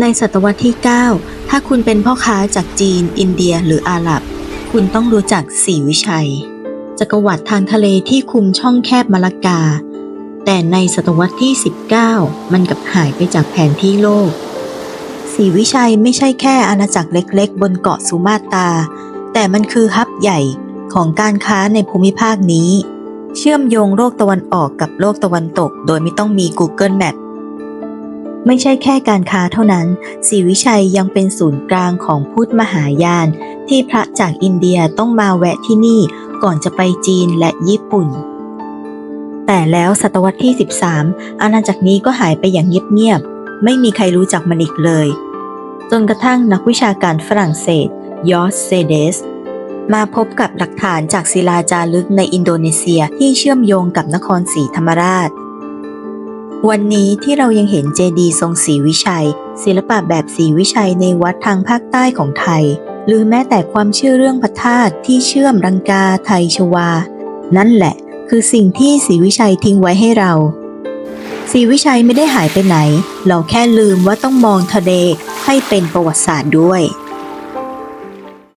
ในศตวรรษที่ 9 ถ้าคุณเป็นพ่อค้าจากจีน อินเดียหรืออาหรับ คุณต้องรู้จักศรีวิชัย จักรวรรดิทางทะเลที่คุมช่องแคบมาลากา แต่ในศตวรรษที่ 19 มันกับหายไปจากแผนที่โลกศรีวิชัยไม่ใช่แค่อาณาจักรเล็กๆ บนเกาะสุมาตราแต่มันคือฮับใหญ่ของการค้าในภูมิภาคนี้ เชื่อมโยงโลกตะวันออกกับโลกตะวันตก โดยไม่ต้องมี Google Map ไม่ใช่แค่การค้าเท่านั้นศรีวิชัยยังเป็นศูนย์กลางของพุทธมหายาน ที่พระจากอินเดียต้องมาแวะที่นี่ก่อนจะไปจีนและญี่ปุ่น แต่แล้วศตวรรษที่ 13 อาณาจักรนี้ก็หายไปอย่างเงียบๆ ไม่มีใครรู้จักมันอีกเลย จนกระทั่งนักวิชาการฝรั่งเศสยอสเซเดสมาพบกับหลักฐานจากศิลาจารึกในอินโดนีเซียที่เชื่อมโยงกับนครศรีธรรมราช วันนี้ที่เรายังเห็นเจดีย์ทรงศรีวิชัย ศิลปะแบบศรีวิชัยในวัดทางภาคใต้ของไทย หรือแม้แต่ความเชื่อเรื่องพระธาตุที่เชื่อมรังกาไทยชวา นั่นแหละ คือสิ่งที่ศรีวิชัยทิ้งไว้ให้เราศรีวิชัยไม่ได้หายไปไหน เราแค่ลืมว่าต้องมองทะเลให้เป็นประวัติศาสตร์ด้วย